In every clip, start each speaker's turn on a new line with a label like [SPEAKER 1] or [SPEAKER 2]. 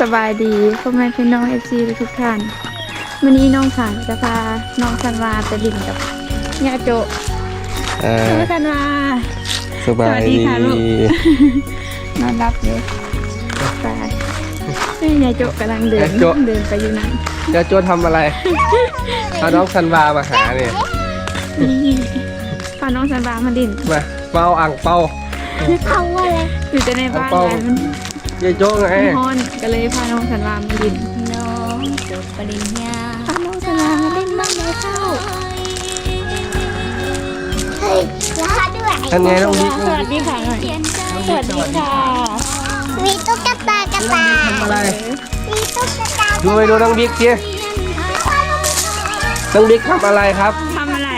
[SPEAKER 1] สบายดีพ่อแม่พี่น้องเอฟซีทุกท่านวันนี้น้องสาวจะพาน้องธันวาไปดินกับย่าโจ
[SPEAKER 2] เอ่อ
[SPEAKER 1] น้องธันวา
[SPEAKER 2] สบาย
[SPEAKER 1] สวัสดี
[SPEAKER 2] ดี
[SPEAKER 1] ค่ะลูก นอนรับอยู่ไปนี่ยายโจกำลังเดินเดินไปอยู่นั่น
[SPEAKER 2] เดี๋ยวโจทำอะไรเอาน้องซันวามาหาเนี่ย
[SPEAKER 1] นี่พาน้องธันวามาดิน
[SPEAKER 2] มาเป้าอ่างเป้า
[SPEAKER 1] เขาว่าอะไรอยู่แต่ในบ้าน
[SPEAKER 2] เอาเป้า
[SPEAKER 1] ยายมัน
[SPEAKER 2] ยายโจ้ไง
[SPEAKER 1] มันฮ้อนก็เลยพาน้องธันวามาดิน
[SPEAKER 3] น้องจบปริญญา
[SPEAKER 1] พาน้องธันวามาดินบ้านยายเข้า
[SPEAKER 3] เฮ้ยรหัสด้วย
[SPEAKER 2] อันไงน้องบิ๊ก
[SPEAKER 1] สวัสดีค่ะหน่อย
[SPEAKER 3] เขียนใจ
[SPEAKER 1] สวัสดีค่ะ
[SPEAKER 3] มีตุ๊กตากระต่าย
[SPEAKER 2] ทำอะไร
[SPEAKER 3] มีตุ๊กตา
[SPEAKER 2] ดูไปดูน้องบิ๊กสิน้องบิ๊กทำอะไรครับ
[SPEAKER 1] ทำอะไร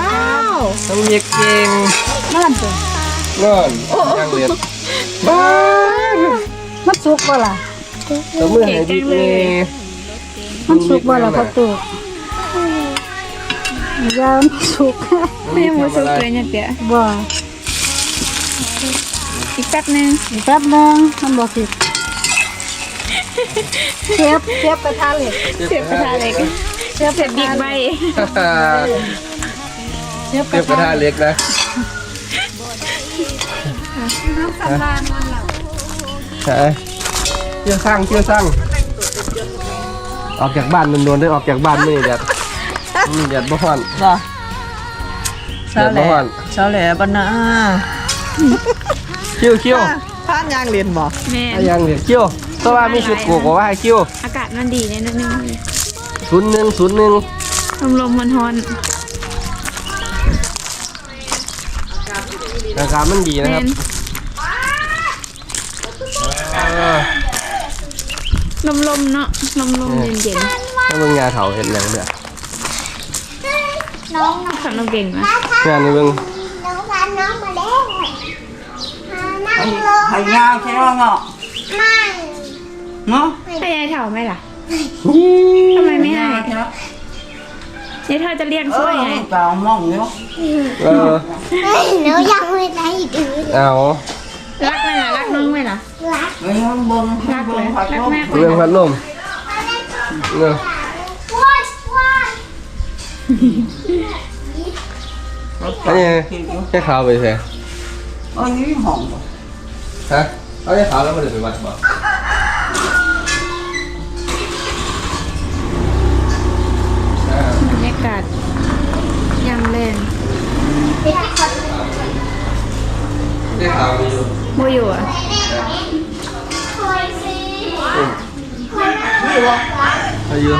[SPEAKER 3] ว้าว
[SPEAKER 2] น้องบิ๊กเก่ง
[SPEAKER 3] นั่นตัว
[SPEAKER 2] นอนนั่งเรียน บ้าน
[SPEAKER 3] มันสุกบ่ล่ะ
[SPEAKER 2] ตัวมือหายบิ๊กเลย
[SPEAKER 3] มันสุกบ่ล่ะพ่อตู่ยาวมันสุก
[SPEAKER 1] แม่หมูสุกเลยเนี่ยเดี๋ยว
[SPEAKER 3] บ่
[SPEAKER 1] อีกแป๊บนึง
[SPEAKER 3] อีกแป๊บนึงมันบ่สิเชฟเชฟกระทะเหล็ก
[SPEAKER 1] เสียบกระทะเล็ก
[SPEAKER 3] เชฟ
[SPEAKER 1] เสียบบิ๊กใบ
[SPEAKER 3] เชฟก
[SPEAKER 2] เก็บกระ
[SPEAKER 3] ระ
[SPEAKER 2] ทะ
[SPEAKER 3] ทะ
[SPEAKER 2] เล็กนะ
[SPEAKER 3] น้ำสันลานมันล่
[SPEAKER 2] เที่ยวสร้างเที่ยวสร้างออกจากบ้านมันวลๆได้ออกจากบ้านไม่เด็ดไม่เด็ดบ่ฮ้อน
[SPEAKER 4] บ่
[SPEAKER 2] เด็ดบ่ฮ้อน
[SPEAKER 4] เช้าแหล่บรรณา
[SPEAKER 2] คิ้วคิ้ว
[SPEAKER 4] ผ่านยางเรียนบ่
[SPEAKER 1] แม่
[SPEAKER 2] อะยังเนี่ยคิ้วเพราะว่ามีชุดกูก็ว่าให้คิ้ว
[SPEAKER 1] อากาศมันดีเนี่ยนิดนึง
[SPEAKER 2] ศูนย์หนึ่งศูนย์หนึ่ง
[SPEAKER 1] ลมลมมันฮอน
[SPEAKER 2] ราคาศมันดีนะครับ
[SPEAKER 1] ลมลมเนาะลมลมเย็นเย็น
[SPEAKER 2] ถ้ามึงงาเถาเห็นอย่างเดียว
[SPEAKER 3] น้อง
[SPEAKER 1] ๆขับน้องเก่งนะ
[SPEAKER 2] งานนี้มึง
[SPEAKER 3] น้องพาน้องมาแล้วมานั่งลง
[SPEAKER 4] ไผ่ยาวใช่ว่าเงาะ
[SPEAKER 3] นั่ง
[SPEAKER 4] เนาะ
[SPEAKER 1] ให้ยายเถาไหมล่ะทำไมไม่ให้ยายเถาจะเลี้ยง
[SPEAKER 4] เอ
[SPEAKER 1] ช่วย
[SPEAKER 4] อ
[SPEAKER 1] ไง
[SPEAKER 4] ตามองอยู่
[SPEAKER 2] เออ
[SPEAKER 3] เฮ้ยหนูยังไม่ได้ดื้อ
[SPEAKER 2] เอา
[SPEAKER 1] รักไหมล่ะรักน้องไหมล่ะ
[SPEAKER 3] รัก
[SPEAKER 4] เฮ้ยมันเบิ่ง
[SPEAKER 1] รัก
[SPEAKER 4] เบิ่
[SPEAKER 1] เล
[SPEAKER 4] ง
[SPEAKER 1] ย
[SPEAKER 4] ผัด
[SPEAKER 1] รัก
[SPEAKER 4] ลม
[SPEAKER 1] มากเล
[SPEAKER 2] เรื่อง
[SPEAKER 1] ย
[SPEAKER 2] พัดลมเนอะ
[SPEAKER 3] ว้ายว้าย
[SPEAKER 2] อันนี้แค่ขาวไปใช่
[SPEAKER 4] เอ้ยนี่ห้องบ่
[SPEAKER 2] ฮะเอาแค่ขาวแล้วมันเดินไปวัดบ่อ่า
[SPEAKER 1] บรรยากาศยามแรง
[SPEAKER 3] เด็กคน
[SPEAKER 2] แค่ขาวมีอยู่
[SPEAKER 1] โมอยู่อะ
[SPEAKER 2] ไปอยู่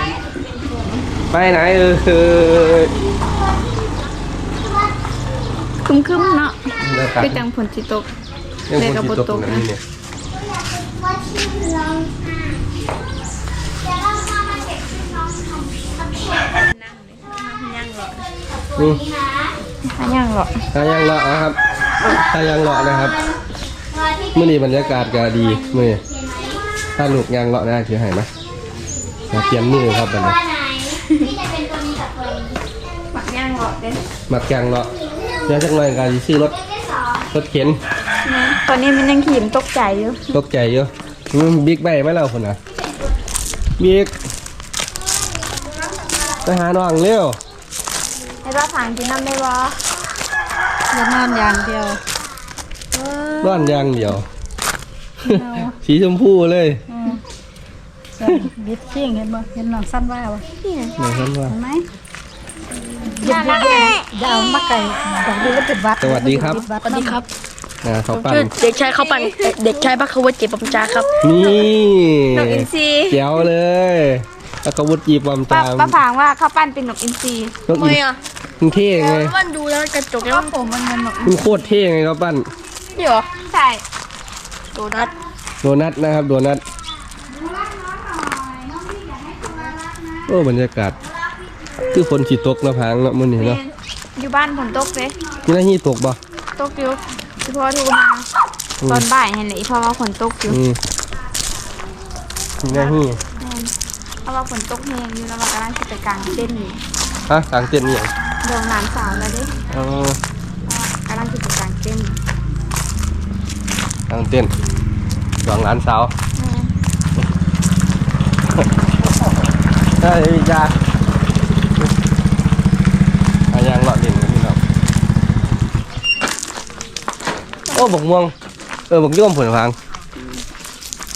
[SPEAKER 2] ไปไหนเออเออ
[SPEAKER 1] คึมคึมๆเนาะ
[SPEAKER 2] เดี๋ยวตัด
[SPEAKER 1] ไปจังฝนจิตก
[SPEAKER 2] ยังคนที่ตกนะนี่เนี่ย
[SPEAKER 3] ว่าชื่อร้องไห้เดี๋ยวเราพามาเก็บชื่อน้องทำโอเค
[SPEAKER 2] นี่
[SPEAKER 3] นี่นะ
[SPEAKER 1] ถ้ายังหรอก
[SPEAKER 2] ทายังเลาะนะครับทายังเลาะนะครับ
[SPEAKER 3] รอยที่
[SPEAKER 2] มื่อนี้บรรยากาศก็ดีมื่อนี้ถ้าลูกยางเลาะได้คือให้ไหม มาเปลี่ยนมือครับบัด
[SPEAKER 3] ตั
[SPEAKER 2] นี้
[SPEAKER 3] วไหนที่จะเป็นตัวนี้กับตัวนี้
[SPEAKER 1] หมักย่างหรอกเด้
[SPEAKER 2] มักยางเลาะเดี๋ยวจักหน่อยก็สิซื้อรถ
[SPEAKER 3] ที่สอง
[SPEAKER 2] รถเข็น
[SPEAKER 1] ตอนนี้มันยังขีมตกใจอยู่
[SPEAKER 2] ตกใจอยู่อืมบิ๊กไบค์ไหมเราคนน่ะบิ๊กไปหาน้องเร็ว
[SPEAKER 1] ไอ้ว่าผางกินน้ำได้บ่
[SPEAKER 3] จะนอนอย่างเดียว
[SPEAKER 2] ร้อนอยางเดียว สีชมพูเลย
[SPEAKER 3] บิดเชียงเห็นบ่เห็นน้องสั้นว่าบ่
[SPEAKER 2] ไหนฉันว่า
[SPEAKER 3] เห็นไหมอย่าอย่าเอามาไก่ดอกดีแล้วเป็นวัด
[SPEAKER 2] สวัสดีครับ
[SPEAKER 3] สวัสดีครับ
[SPEAKER 2] อ่าเขาปั่น
[SPEAKER 5] ชื่อเด็กชายเขาวปั่นเอ่อเด็กชายบัคควัตเจ็บปัญจาครับ
[SPEAKER 2] นี่
[SPEAKER 1] นกอินทรี
[SPEAKER 2] แจ๋วเลยแล้วก็วุฒิจีบวาม
[SPEAKER 1] ป้า
[SPEAKER 2] ตาม
[SPEAKER 1] ป้าผางว่าข้าวปั้นเป็นนกอินทรี
[SPEAKER 2] นกอินมึงเท่ไง
[SPEAKER 5] มันดูแล้วกระจกแล้ว
[SPEAKER 3] ผมมันมัน
[SPEAKER 2] มึงโคตรเท่ไงครับปั้น
[SPEAKER 5] นี่เหรอ
[SPEAKER 1] ใช่
[SPEAKER 5] โดนัท
[SPEAKER 2] โดนัทนะครับโดนัท โอ้บรรยากาศ คือฝนสีตกเนาะพางเนาะมื้อนี้
[SPEAKER 1] แม่
[SPEAKER 2] เนาะ
[SPEAKER 1] นอยู่บ้านฝนตกเด้
[SPEAKER 2] นี่น่าฮีตกบ่
[SPEAKER 1] ตกอยู่ที่พ่อโทรมาตอนบ่ายเห็นเลยเพราะว่าฝนตกอยู่
[SPEAKER 2] อืมนี่น่าฮี
[SPEAKER 1] เพราะว่าฝนตกแห้งอยู่แล้วว่ากำลังกิจกลางเต้นอยู่
[SPEAKER 2] ฮะกลางเต้นนี่หยัง
[SPEAKER 1] เดินหลานสาวแล้วเด้
[SPEAKER 2] เอ๋อกำ
[SPEAKER 1] ลังกิจกลางเต้น
[SPEAKER 2] กลางเต้นสองหลานสาว ได้พี่จ้าอายังเลาะเด่นกันพี่น้องโอ้บกม่วง เออบกย่อมผลพัง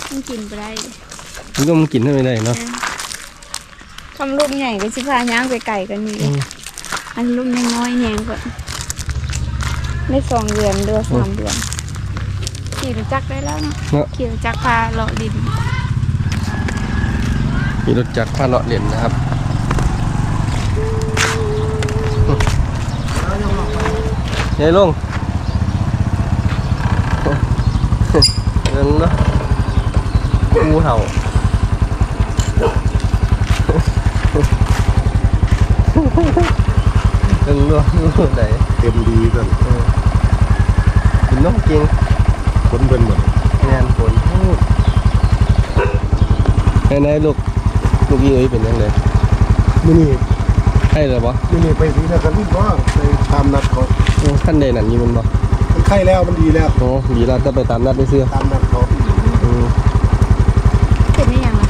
[SPEAKER 1] มันกินไปได้
[SPEAKER 2] บกย่อมกินได้ไม่ได้เนาะ
[SPEAKER 1] คำลูกใหญ่ก็สิพาย่างไปไก่กันนี่
[SPEAKER 2] อืม
[SPEAKER 1] อันลูกน้อยๆแหงก่อนได้สองเดือนเดือนสามเดือนขี่รถจักรได้แล้วเนาะ
[SPEAKER 2] เนาะ
[SPEAKER 1] ขี่รถจักรพาเลาะดิน
[SPEAKER 2] มีรถจักรพาเลาะเด่นนะครับยายลงเงินเนาะงูเห่าเงินเนาะงูไหน
[SPEAKER 6] เต็มดีกัน
[SPEAKER 2] กินนมจริง
[SPEAKER 6] คนเป็นหมด
[SPEAKER 2] แนนฝนไหนๆลูก ลูกยี่เอ้ยเป็นยังไง
[SPEAKER 6] มื่อนี้
[SPEAKER 2] ให้เลยปะ
[SPEAKER 6] มื่อนี้ไปศรีนครินทร์ว่าไปตามนัดเขา
[SPEAKER 2] ขั้นใดนั่นอยี่มันปะ
[SPEAKER 6] มันไข้แล้วมันดีแล้ว
[SPEAKER 2] โอ้ดีแล้วจะไปตามนัดได้เสื้อ
[SPEAKER 6] ตามนัดเขา
[SPEAKER 2] อืม
[SPEAKER 1] เป็นได้ยังอะ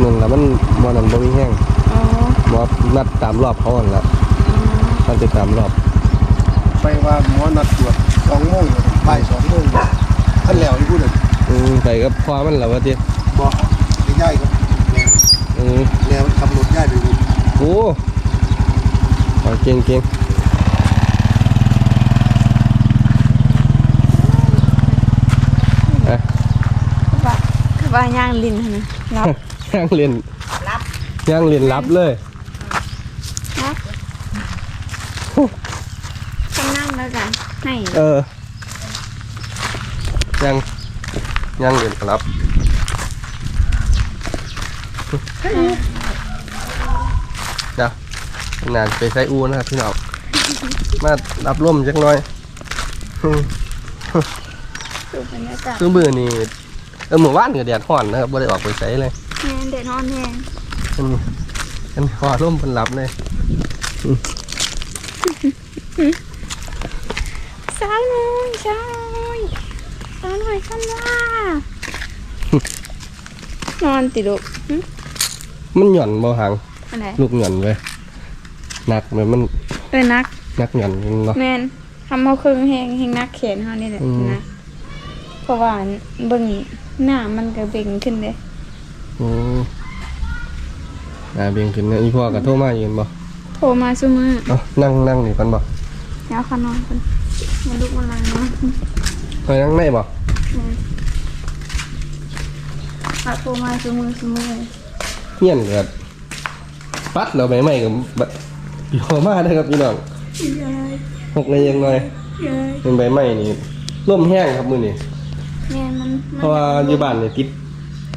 [SPEAKER 2] หนึ่งแล้วมันมอนันบ่มีแห้ง
[SPEAKER 1] อ๋อ
[SPEAKER 2] หมอนัดตามรอบเขาอันละนัดติดตามรอบ
[SPEAKER 6] ไปว่าหมอนัดตรวจสองโมงบ่ายสองโมงท่านแล้วที่พูดเลย
[SPEAKER 2] อืมไปกับพ่อมันแล้ววะที
[SPEAKER 6] บอกไปย่ายกับแม่
[SPEAKER 2] อืม
[SPEAKER 6] แม่มันขับรถย่ายไปดู
[SPEAKER 2] โอ้เอาเก่งเก่งอะ
[SPEAKER 1] คือว่าคือว่าย่างลินหั่นนะรับ
[SPEAKER 2] ย่างเรียนย่างเรียนรับเลย
[SPEAKER 1] ต้องนั่งแล้วกันให้
[SPEAKER 2] เออยังยังเรียนรับ เดี๋ยวนานไปใส่อูนะครับพี่น้องมารับร่มจักหน่อยอืม
[SPEAKER 1] ดูบรรยากาศ
[SPEAKER 2] คือมือนี่เออหมู่บ้านก็แดดร้อนนะครับบ่ได้ออกไปใส่เลย
[SPEAKER 1] แห้งเด็ดนอนแห้ง
[SPEAKER 2] อันนี้อันนี้พอร่มเพิ่นรับเลย
[SPEAKER 1] สาวน้อยสาวน้อยสาวน้อยคันว่านอนติลูกหึ
[SPEAKER 2] มันหย่อนบ่หาง
[SPEAKER 1] อันไหน
[SPEAKER 2] ลูกหย่อนเว้ยหนักเลยมัน
[SPEAKER 1] เออนัก
[SPEAKER 2] หนักหย่อนเนาะ
[SPEAKER 1] แมนทำเอาเครื่องแหงแหงนักแขนเฮานี่แหละ
[SPEAKER 2] อืม
[SPEAKER 1] นะเพราะว่าเบิ่งหน้ามันก็เบ่งขึ้นเลย
[SPEAKER 2] อืมอ่าเบี่ยงขึ้นนะอีพ่อก็โทรมาอยู่เห็นบ่
[SPEAKER 1] โทรมาซุมือ
[SPEAKER 2] เอ้านั่งนั่งนี่ก่อนบ่
[SPEAKER 1] แล้วเขานอนคนมาลุกมาลายนอน
[SPEAKER 2] ไปนั่งได้บ่
[SPEAKER 1] เขาโทรมาซุมือซุมือ
[SPEAKER 2] เฮียนเกิดปัดเราใบไม้กับแบบอยู่มาได้อครับพี่น้องหกในยังไงเป็นใบไม้นี่ร่มแห้งครับมื้อนี้
[SPEAKER 1] แม่มัน
[SPEAKER 2] เพราะว่าอยู่บ้านนี่ติด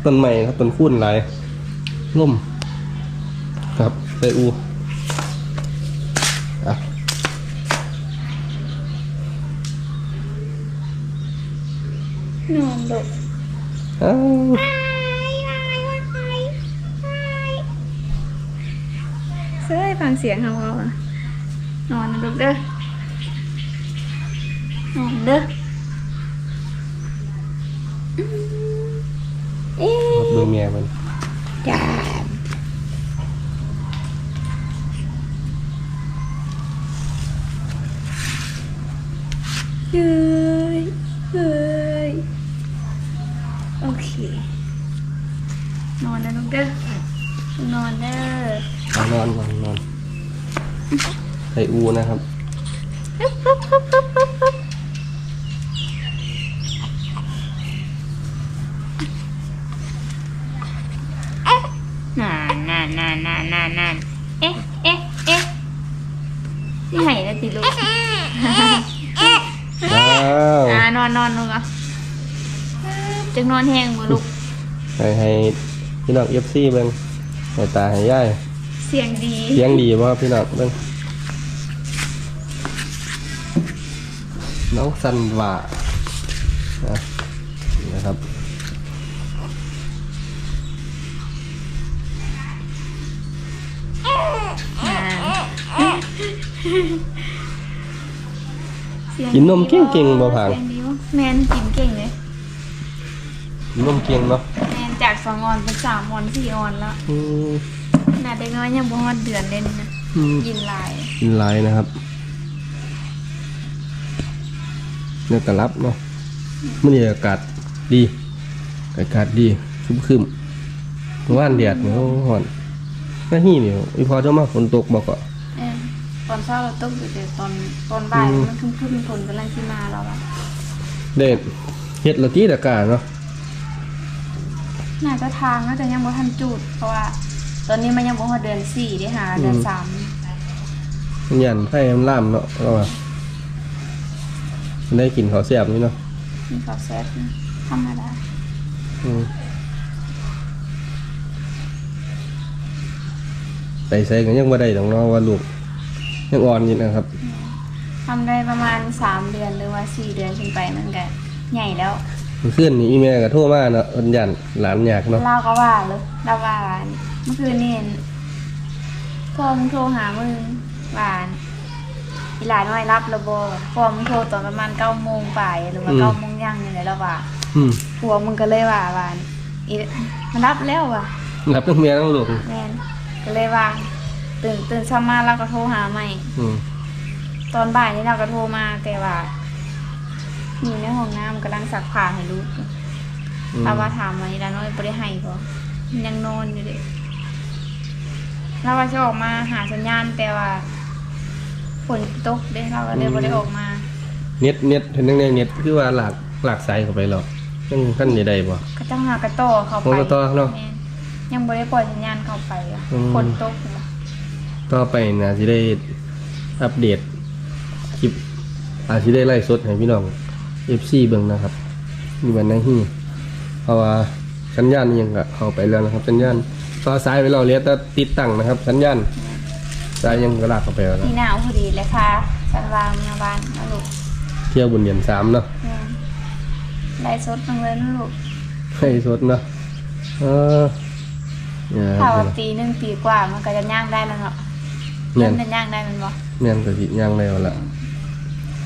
[SPEAKER 2] ต้นไม้ครับต้นคูนหลายร่ม ครับใส่อูอะ
[SPEAKER 1] นอนดุ
[SPEAKER 2] อ้าว
[SPEAKER 1] เซ้ย ฟังเสียงเขาเอาอะนอนนะลูกเด้อนอนเด้ออืมเอ๊ะ
[SPEAKER 2] ดูเมียมัน
[SPEAKER 1] จ้าเฮ้ยเฮ้ยโอเค นอนนะลูกเด้อ นอนเด้อ
[SPEAKER 2] เอานอนนอนนอน ใส่อูนะครับ
[SPEAKER 1] นานนานนานนานนานนานเอ๊ะ เอ๊ะ เอ๊ะที่ไหนนะติลูก
[SPEAKER 2] ว้าว
[SPEAKER 1] อ่านอนนอนลูกอะจังนอนแห้งบ่ลูก
[SPEAKER 2] ให้ให้พี่น้องเอฟซีเบิ่งให้ตาให้ยาย
[SPEAKER 1] เสียงดี
[SPEAKER 2] เสียงดีบ่ครับพี่น้องเบิ่ง น้องสันว่านะนี่นะครับ
[SPEAKER 1] เสียง
[SPEAKER 2] กินนมเก่งๆบ่พัง
[SPEAKER 1] เสียงดีวะแมนกินเก่งเลย
[SPEAKER 2] นมเกียงเนาะ
[SPEAKER 1] แม่นจากสองออนเป็นสามออนสี่ออนแล้ว
[SPEAKER 2] อืม
[SPEAKER 1] ขนาดเด็กน้อยยังบ่ฮอดเดือนเลยนี่นะ
[SPEAKER 2] อืม
[SPEAKER 1] ยินหลาย
[SPEAKER 2] กินหลายนะครับ เนื้อกระลับเนาะมันนี่อากาศดี อากาศดีชุ่มขึ้นเมื่อว่านแดดเนี่ยโอ้หอนหน้าที่เนี่ยอีพอเจ้ามาฝนตกบอกก็
[SPEAKER 1] เออตอนเช้าเราตกอยู่แต่ตอนตอนบ่าย
[SPEAKER 2] อืม
[SPEAKER 1] มันครึ้มๆฝนกำลังสิมาแล้วอะ
[SPEAKER 2] เด็ดเฮ็ดละตีตะกาเนาะ
[SPEAKER 1] น่าจะทางน่าจะยังบ่ทันจุด เพราะว่า ตอนนี้มันยังบ่ฮอดเดือนสี่ได้หาเดือนสาม
[SPEAKER 2] มันยันไฟมันล่ามเนาะเราว่ามัน ได้กินข้าวแซ่บนี่เนาะ
[SPEAKER 1] มีข้าวแซ่บนะธรรมดา
[SPEAKER 2] อืมไปใส่กันยังบ่ได้ดอกเนาะว่าลูกยังอ่อนอยู่นะครับ
[SPEAKER 1] ทำได้ประมาณสามเดือนหรือว่าสี่เดือนขึ้นไปมันก็ใหญ่แล้ว
[SPEAKER 2] เมื่อคืนนี่อีแม่ก็โทรมาเนาะเอิ้นยันหลานอยากเนาะ
[SPEAKER 1] เล่าก็ว่าเลยเล่าว่าหวานเมื่อคืนนี่เห็นพ่อมึงโทรหามึงหวาน อีหลานน้อยรับระบพ่อมึงโทรตอนประมาณเก้าโมงป่ายหรือว่าเก้าโมงย่างนี่แหละแล้วว่า
[SPEAKER 2] อืม
[SPEAKER 1] ผัวมึงก็เลยว่าหวานอีมันรับแล้วว่ะ
[SPEAKER 2] รับทั้งเมียทั้งลูก
[SPEAKER 1] แมนก็เลยว่า ตื่นตื่นเช้ามาเราก็โทรหาใหม่
[SPEAKER 2] อืม
[SPEAKER 1] ตอนบ่ายนี่เราก็โทรมาแต่ว่าอยู่ในห้องน้ำกำลังซักผ้าให้ลูกอยู่
[SPEAKER 2] อืม
[SPEAKER 1] เราว่าถามวันนี้แล้วน้อยบ่ได้ให้ก็มันยังนอนอยู่เด็เราว่าจะออกมาหาสัญญาณแต่ว่า ฝนตกเด้เราก็เลยบ่ได้ออกมา
[SPEAKER 2] เน็ตเน็ตเห็นจังได๋เน็ตคือว่าหลากหลากสายเข้าไปหรอกยังท่านได้ได้บ่
[SPEAKER 1] ก็ต้องหากระต่อเข้าไป
[SPEAKER 2] โอ้กระต่อเนาะ
[SPEAKER 1] แม่ยังบ่ได้ปล่อยสัญญาณเข้าไปอะ
[SPEAKER 2] อืม
[SPEAKER 1] ฝนตกอยู่
[SPEAKER 2] ต่อไปน่าสิได้อัปเดตคลิปอาจสิได้ไล่สดให้พี่น้อง FC เบิ่งนะครับมีวันไหนที่เพราะว่าสัญญาณนี่ยังก็เข้าไปแล้วนะครับ สัญญาณต่อสายไปเราเหลียแต่ติดตั้งนะครับ สัญญาณ สายยังก็ลากเข้าไปแล้วนะ
[SPEAKER 1] ที่หนาวพอดีเลยค่ะฉันวางมาบ้านนะลูก
[SPEAKER 2] เที่ยวบุญเดือนสามเนาะ
[SPEAKER 1] แม่ไล่สดลงเลยนะลูก
[SPEAKER 2] ให้สดเนาะเออเนี่ย
[SPEAKER 1] ถ้าว่าปีหนึ่งปีกว่ามันก็จะย่างได้แล้วเนาะ
[SPEAKER 2] แม่
[SPEAKER 1] เริ่
[SPEAKER 2] น
[SPEAKER 1] มจะย่างได้แมันบ่
[SPEAKER 2] แม่นก็สิย่างแล้วล่ะ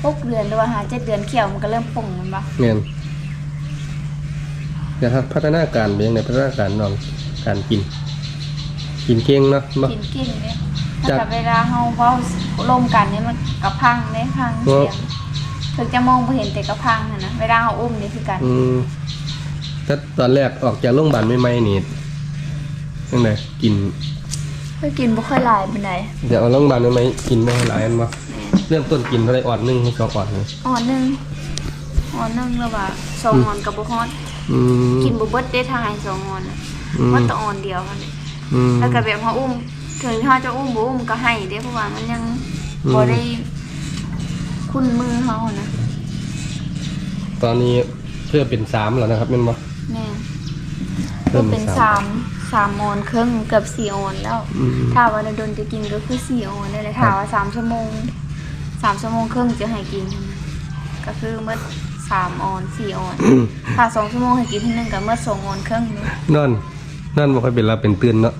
[SPEAKER 1] หกเดือนหรือว่าหาเจ็ดเดือนเขียวมันก็เริ่มป่งแมันบ่
[SPEAKER 2] แม่นเดี๋ยวครับพัฒนาการเป็นยังไงพัฒนาการน้องการกิน กินเก่งเนาะบ่
[SPEAKER 1] กินกินเนี่ย
[SPEAKER 2] จั
[SPEAKER 1] ถ้า
[SPEAKER 2] ด
[SPEAKER 1] กับเวลาเฮาเว้าลมกันเนี่ยมันกับพังได้พัง
[SPEAKER 2] โอ้
[SPEAKER 1] เสียงถึงจะมองบ่เห็นแต่กับพังน่ะนะเวลาเฮาอุ้มนี่คือกัน
[SPEAKER 2] อืมถ้าตอนแรกออกจากโรงพยาบาลใหม่ๆนี่ยังไงกิน
[SPEAKER 1] เคยกินบ่ค่อยหลายปานใด
[SPEAKER 2] เดี๋ยวเอาโรงพยาบาลใหม่ๆกินบ่หลายอันบ่เริ่มต้นกินเท่าไหร่อ่อนหนึงถึงสองอ่อนเลย
[SPEAKER 1] อ่อนหนึงอ่อนหนึงแล้วว่าสองอ่อนกับบ่ฮอด
[SPEAKER 2] อืม
[SPEAKER 1] กินบ่เบิดได้ทายสองอ่อนน่ะ
[SPEAKER 2] อืม
[SPEAKER 1] มันแตะอ่อนเดียวกัน
[SPEAKER 2] อืม
[SPEAKER 1] แล้วก็แบบเขาอุ้ม ถึงเขาจะอุ้มบ่อุ้มก็ให้เด้เพราะว่ามันยัง
[SPEAKER 2] อืม
[SPEAKER 1] บ่ได้คุ้นมือเขานะ
[SPEAKER 2] ตอนนี้เพื่อเป็นสามแล้วนะครับแม่นบ่
[SPEAKER 1] แม่
[SPEAKER 2] เริ่
[SPEAKER 1] ก็
[SPEAKER 2] ม
[SPEAKER 1] เป็น
[SPEAKER 2] สาม
[SPEAKER 1] สามสามออนครึ่งเกือบสี่ออนแล้ว
[SPEAKER 2] อืม
[SPEAKER 1] ถ้าวันโดนจะกินก็คือสี่ออนได้เลยถ้าว่าสามชั่วโมงสามชั่วโมงครึ่งจะให้กิน ก็คือเมื่อสามออนสี่ออนถ้าสองชั่วโมงให้กินทีหนึงก็เมื่อสองออนครึ่งนึง
[SPEAKER 2] นอนนอนบ่ค่อยเป็นหลับเป็นตื่นเนาะ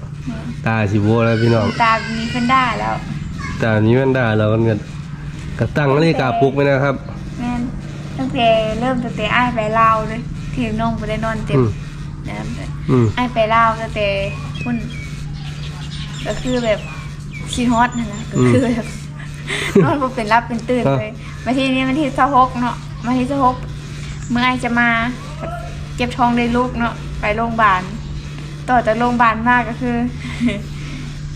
[SPEAKER 2] ตาสิโวแล้วพี่น้อง
[SPEAKER 1] ตามีเพิ่นได้แล้ว
[SPEAKER 2] ตานี้มันได้เราก็เงินกระตั้งนาฬิกาปลุกไว้นะครับ
[SPEAKER 1] แม่นตั้งแต่เริ่มตั้งแต่อ้ายไปลาวเลยที่น้องบ่ได้นอนเต็ม
[SPEAKER 2] อืม
[SPEAKER 1] นะครับ
[SPEAKER 2] อืม
[SPEAKER 1] ไอไปเล่าวตั้งแต่คุณก็คือแบบชีฮอตนะนะก็คือแบบนอนบ่เป็นรับเป็นตื่นเลยมาที่นี้มาที่สะฮกเนาะมาที่สะฮกเมื่อไอจะมาเก็บทองได้ลูกเนาะไปโรงพยาบาล ต่อจากโรงพยาบาลมากก็คือ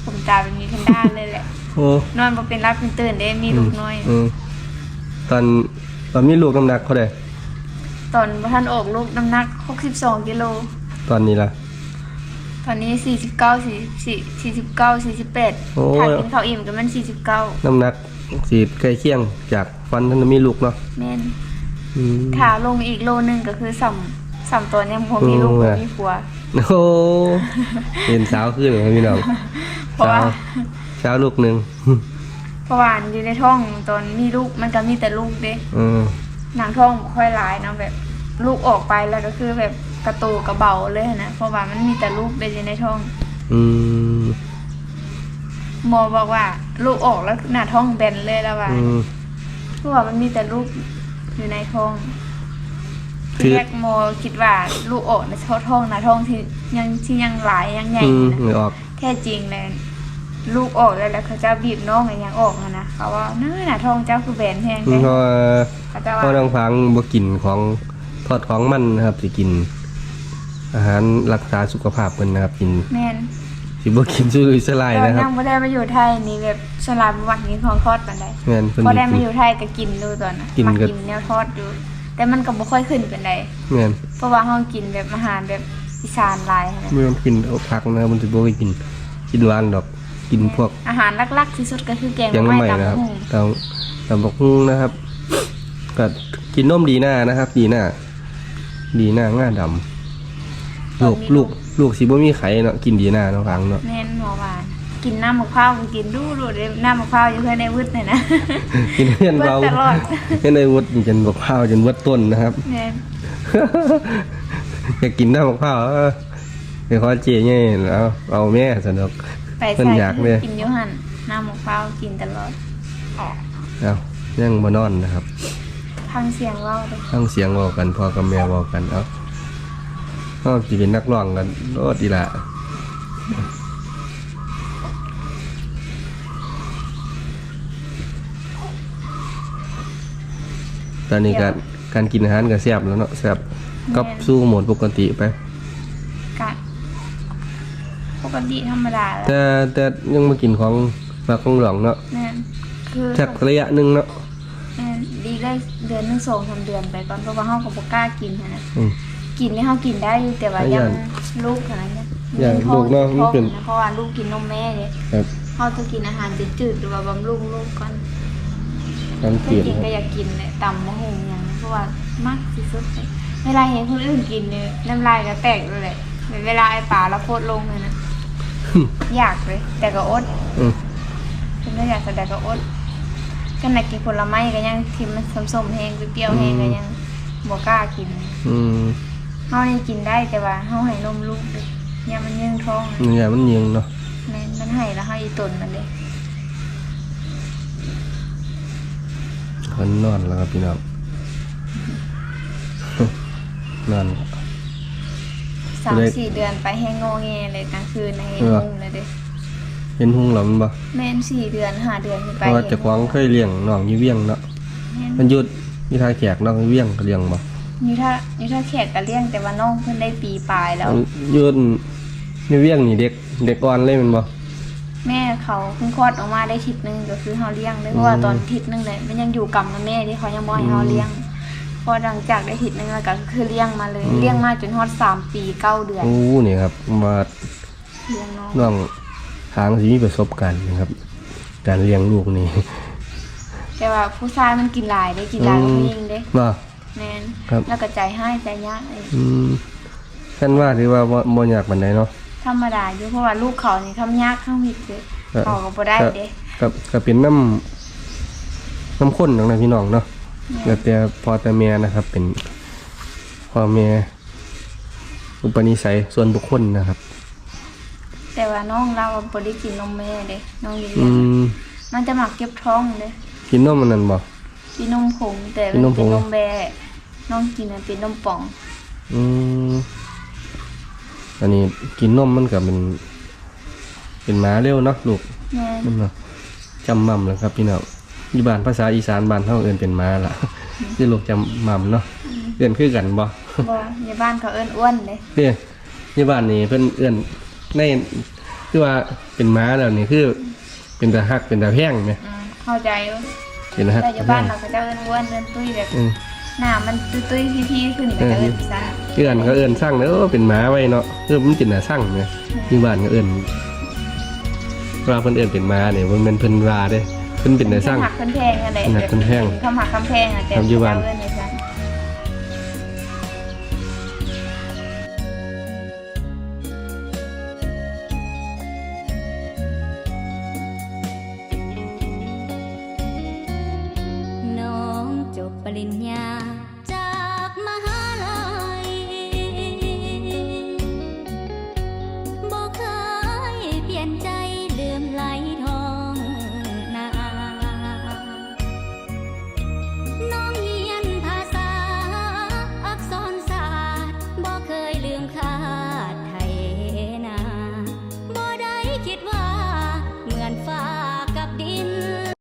[SPEAKER 1] ผมตาเป็นมีแพนด้าเลยแหละ
[SPEAKER 2] โอ้
[SPEAKER 1] นอนบ่เป็นรับเป็นตื่นได้มีลูกน้อย
[SPEAKER 2] มตอนตอนมีลูกน้ำหนักเขาได้
[SPEAKER 1] ตอนบ่ทันออกลูกน้ำหนัก 62กิโล
[SPEAKER 2] ตอนนี้ล่ะ
[SPEAKER 1] ตอนนี้ 49 40 49 48
[SPEAKER 2] โอ้ย
[SPEAKER 1] ถ้ากินข้าวอิ่มก็มัน49
[SPEAKER 2] น้ำหนักสีใกล้เคียงจากฟันท่านมีลูกเนาะ
[SPEAKER 1] แม่น
[SPEAKER 2] อืม
[SPEAKER 1] ขาลงอีกโลนึงก็คือสัมสัมตัวเนี่ยพอมีลูก
[SPEAKER 2] โอ้
[SPEAKER 1] บ่
[SPEAKER 2] ย
[SPEAKER 1] มีผัว
[SPEAKER 2] โอ้เป็นสาวขึ้นเลยพี่น้อง
[SPEAKER 1] เพราะ
[SPEAKER 2] สา
[SPEAKER 1] ว่า
[SPEAKER 2] วสาวลูกหนึ่ง
[SPEAKER 1] เพราะว่าอยู่ในท้องตอนมีลูกมันก็มีแต่ลูกเด้
[SPEAKER 2] เออ
[SPEAKER 1] หนังท้องบ่ค่อยหลายเนาะแบบลูกออกไปแล้วก็คือแบบกระตูกระเบาเลยนะเพราะว่ามันมีแต่ลูกเด้อยู่ในท้อง
[SPEAKER 2] อืม
[SPEAKER 1] หมอบอกว่าลูกออกแล้วหน้าท้องแบนเลยแล้วว่า
[SPEAKER 2] อืม
[SPEAKER 1] เพราะว่ามันมีแต่ลูกอยู่ในท้อง
[SPEAKER 2] คือ
[SPEAKER 1] ที่แรกโมคิดว่าลูกออกในเท่าท้องนะท้องที่ยังที่ยังหลายยังใหญ่
[SPEAKER 2] อืม
[SPEAKER 1] นะ
[SPEAKER 2] เหงื่อออก
[SPEAKER 1] แท้จริงเลยลูกออกแล้วแล้วเขาเจ้าบีบน้องอะไรยังออกอะนะเขาว่าน้าหนาท้องเจ้าคือแบนแห้ง
[SPEAKER 2] เพ
[SPEAKER 1] แท้
[SPEAKER 2] ราะว่า
[SPEAKER 1] เขาเจ้า
[SPEAKER 2] เพราะน้
[SPEAKER 1] ว่า
[SPEAKER 2] องฟังบ่กินของทอดของมันนะครับสิกิน อาหารรักษาสุขภาพเพิ่นนะครับกิน
[SPEAKER 1] แม่น
[SPEAKER 2] สิบ่กินซุรุ่ยสลาย
[SPEAKER 1] ตอน
[SPEAKER 2] นะครับ
[SPEAKER 1] ยังไม่ได้มาอยู่ไทยนี่แบบสลับวันนี้ของทอดกันได้
[SPEAKER 2] แม่นเพิ่น
[SPEAKER 1] พอ
[SPEAKER 2] สิ
[SPEAKER 1] ได้มา
[SPEAKER 2] กิ
[SPEAKER 1] อนยู่ไทยก็กินดูตอนนะ
[SPEAKER 2] กิน
[SPEAKER 1] มา
[SPEAKER 2] ก็
[SPEAKER 1] กินแนวทอดอยู่ แต่มันก็บ่ค่อยขึ้นเป็นได
[SPEAKER 2] แม่น
[SPEAKER 1] เพราะว่าเฮากินแบบอาหารแบบอีสานหลายนะ
[SPEAKER 2] เมื่อมันกินเอาผักนะครับมันสิบ่ได้กินกินหวานดอกกินพวก
[SPEAKER 1] อาหารหลักๆที่สุดก็คือแกง
[SPEAKER 2] แกง
[SPEAKER 1] ห
[SPEAKER 2] ห
[SPEAKER 1] น่
[SPEAKER 2] น่
[SPEAKER 1] อ
[SPEAKER 2] อ
[SPEAKER 1] ไม้
[SPEAKER 2] ไม้
[SPEAKER 1] ตำ
[SPEAKER 2] นะครับ
[SPEAKER 1] หุ่ง
[SPEAKER 2] ตำตำบักหุ่งนะครับ ก็กินนมดีหน้านะครับ ดีหน้า ดีหน้าง่าดำลูกลูกลูกสิบ่มีไข่เนาะกินดีหน้าน้องฟังเนาะ
[SPEAKER 1] แม่นหมอหวาน กินน้ำมะพร้าวก็กินดูดูเด้น้ำมะพร้าวอยู่เพื่อนในวึดเนี่ยนะ
[SPEAKER 2] กินเพื่อนเบา
[SPEAKER 1] เบิดตลอด
[SPEAKER 2] เพื่อนในวุฒิจนบักพร้าวจนวัดต้นนะครับ
[SPEAKER 1] แม่น
[SPEAKER 2] อยากกินน้ำบักพร้าวเออเดี๋ยวขอเจ๊เนี่ยแล้วเอาแม่สนุก
[SPEAKER 1] ไป
[SPEAKER 2] เพิ่น
[SPEAKER 1] ใส่
[SPEAKER 2] อยากเลย
[SPEAKER 1] กินอยูหันน้ำมะพร้าวกินตลอด
[SPEAKER 2] เอายังบ่นอนนะครับ
[SPEAKER 1] พังเสียงเว่าเลย
[SPEAKER 2] ฟังเสียงเว้ากันพ่อกับแม่เว้ากันเอาเฮาสิเป็นนักร้องกันโลดอีหละ อนนี้การการกินอาหารก็แซ่บแล้วเนาะแซ่บกลับสู่โหมดปกติไป
[SPEAKER 1] กะปกติธรรมดาแล้ว
[SPEAKER 2] แต่แต่ยังมากินของมาของหลองเนาะ
[SPEAKER 1] แม่นคือ
[SPEAKER 2] จากระยะหนึงเนาะ
[SPEAKER 1] แม่นดีได้เดือนหนึงสองสามเดือนไปก่อนเพราะว่าเฮาก็บ่กล้ากินหั้นนะ
[SPEAKER 2] อืม
[SPEAKER 1] กินนี่เฮากินได้อยู่แต่ว่า
[SPEAKER 2] อะ
[SPEAKER 1] ยัง
[SPEAKER 2] ย่าน
[SPEAKER 1] ลูกอะไรเนี่ย
[SPEAKER 2] ย่าน
[SPEAKER 1] ท้อง
[SPEAKER 2] ลูกเนาะมัน
[SPEAKER 1] ท้อง
[SPEAKER 2] เป็น
[SPEAKER 1] นะเพราะว่าลูกกินนมแม่เนี่ย
[SPEAKER 2] ครับ
[SPEAKER 1] เขาจะกินอาหารจืดๆหรือว่าบำรุงลูกก่อน
[SPEAKER 2] การ
[SPEAKER 1] ไม่
[SPEAKER 2] กิน
[SPEAKER 1] กิน
[SPEAKER 2] ค
[SPEAKER 1] ก็
[SPEAKER 2] รับ
[SPEAKER 1] อยากกินเลยตำมะฮงอย่างนี้เพราะว่ามากที่สุดเลยเวลาเห็นคนอื่นกินเนี่ยน้ำลายก็แตกเลยแหละเวลาไอ้ป่าเราโพดลงเลยนะอยากเลย แต่ก็อด
[SPEAKER 2] อืม
[SPEAKER 1] คุณก็อยากแต่ก็อดขนาดกินผลไม้ก็ยังทิมมันส้มๆแห้งเปรี้ยวๆแห้งก็ยังบ่กล้ากิน
[SPEAKER 2] อืม
[SPEAKER 1] เฮานี่กินได้แต่ว่าเฮาให้นมลูกเลยเนี่ยมันยืงท้องนะ
[SPEAKER 2] นี่อย่ามันยิงเนาะ
[SPEAKER 1] แม่นมันให้แล้วให้อีตนมันเด้
[SPEAKER 2] คนนอนแล้วครับพี่น้องนอน
[SPEAKER 1] สาม
[SPEAKER 2] เลย
[SPEAKER 1] สี่เดือนไปให้งอแงเลยกลางคืนใน
[SPEAKER 2] เออ
[SPEAKER 1] มุงเลยเด้
[SPEAKER 2] เห็นหุ้งหรอมันบ่
[SPEAKER 1] แม่นสี่เดือนห้าเดือนขึ้น
[SPEAKER 2] เพ
[SPEAKER 1] ไป
[SPEAKER 2] ราะว่าเจะคว้าของเคยเลี้ยงน้องอยู่เวียงเนาะ
[SPEAKER 1] แม่น
[SPEAKER 2] มันหยุดมีทายแขกน้องอยู่เวียงก็เลี้ยงบ่
[SPEAKER 1] นี่ถ้านี่ถ้าแขกก็เลี้ยงแต่ว่าน้องเพิ่นได้ปีปลายแล้ว
[SPEAKER 2] มันหยุดอยู่เวียงนี่เด็กเด็กอ่อนเลยแมันบ่
[SPEAKER 1] แม่เขาเพิ่งคลอดออกมาได้ทิศนึงก็คือเฮาเลี้ยงเลยเพราะว่าตอนทิศนึงเลยมันยังอยู่กับแม่ที่เขายังบ่ให้เฮาเลี้ยง พอหลังจากได้ทิศนึงแล้วก็คือเลี้ยงมาเลย เลี้ยงมาจนฮอดสามปีเก้าเดือน
[SPEAKER 2] โอ้นี่ครับมา
[SPEAKER 1] เลี้ยงน้อง
[SPEAKER 2] น้องทางสิมีประสบการณ์นะครับ การเลี้ยงลูกนี่
[SPEAKER 1] แต่ว่าผู้ชายมันกินหลายได้กินหลายกว่าผู้หญิงเด้
[SPEAKER 2] บ่
[SPEAKER 1] แม่น
[SPEAKER 2] ครับ
[SPEAKER 1] แล้วก็ใจให้ใจยากเลย
[SPEAKER 2] อืมฉันว่าถือว่าบ่บ่ยากปานใดเนาะ
[SPEAKER 1] ธรรมดาอยู่เพราะว่าลูกเขานี่ทำยากข้างผิดเลย
[SPEAKER 2] เออ
[SPEAKER 1] เขาก็บ่ได้เด้
[SPEAKER 2] กับกับเป็นน้ำน้ำข้นของนายพี่น้องเนาะแล้วแต่พอแต่แม่นะครับ เป็นพ่อแม่อุปนิสัยส่วนบุคคลนะครับ
[SPEAKER 1] แต่ว่าน้องเราบ่ได้กินนมแม่เด้น้องอยู่
[SPEAKER 2] อืม
[SPEAKER 1] มันจะหมักเก็บท้องเด้
[SPEAKER 2] กินนมมันนั่นบ่
[SPEAKER 1] กินนมผงแต่
[SPEAKER 2] กินนมผง
[SPEAKER 1] เป็นนมแบะน้องกินน่ะเป็นนมป่อง
[SPEAKER 2] อืม อันนี้กินนมมันก็เป็นเป็นหมาเร็วเนาะลูก
[SPEAKER 1] แม่
[SPEAKER 2] นั่นเนาะจำม่ำแล้วครับพี่น้องอยู่บ้านภาษาอีสานบ้านเฮาเอิ้นเป็นหมาล่ะคือลูกจำม่ำเนาะเอิ้นคือกันบ่
[SPEAKER 1] บ่ในบ้านเขาเอิ้นอ้วนเด้
[SPEAKER 2] เนี่ยที่บ้านนี่เพิ่นเอื้อนในคือว่าเป็นม้าแล้วนี่คือ เป็นตาฮักเป็นตาแพงไหม
[SPEAKER 1] อืมเข้าใจอยู่
[SPEAKER 2] เป็นตาฮัก
[SPEAKER 1] แต่อยู่
[SPEAKER 2] ตาแพ
[SPEAKER 1] บ้าน
[SPEAKER 2] ง
[SPEAKER 1] เราก็จะเอิ้นอ้วนเอิ้นตุ้ยแบบ
[SPEAKER 2] อืม
[SPEAKER 1] หน้ามันตุ้ยๆพี่ๆขึ้นก็จะเอิ้นซ่า
[SPEAKER 2] เอื้อนก็เอื้อนสร้างเด้อเป็นม้าไว้เนาะคือมันเป็นตาสร้างเนี่ยที่บ้านก็เอื้อนว่าเพิ่นเอื้อนเป็นม้าเนี่ยมันเป็นเพิ่นว่าเด้เพิ่นเป็นตาสร้าง
[SPEAKER 1] หักคนแพงอะไร
[SPEAKER 2] หักคนแพง
[SPEAKER 1] คำหักคำแพงอะแต่
[SPEAKER 2] ครับอยู่บ้าน
[SPEAKER 1] เอิ้นในซ่า
[SPEAKER 7] น้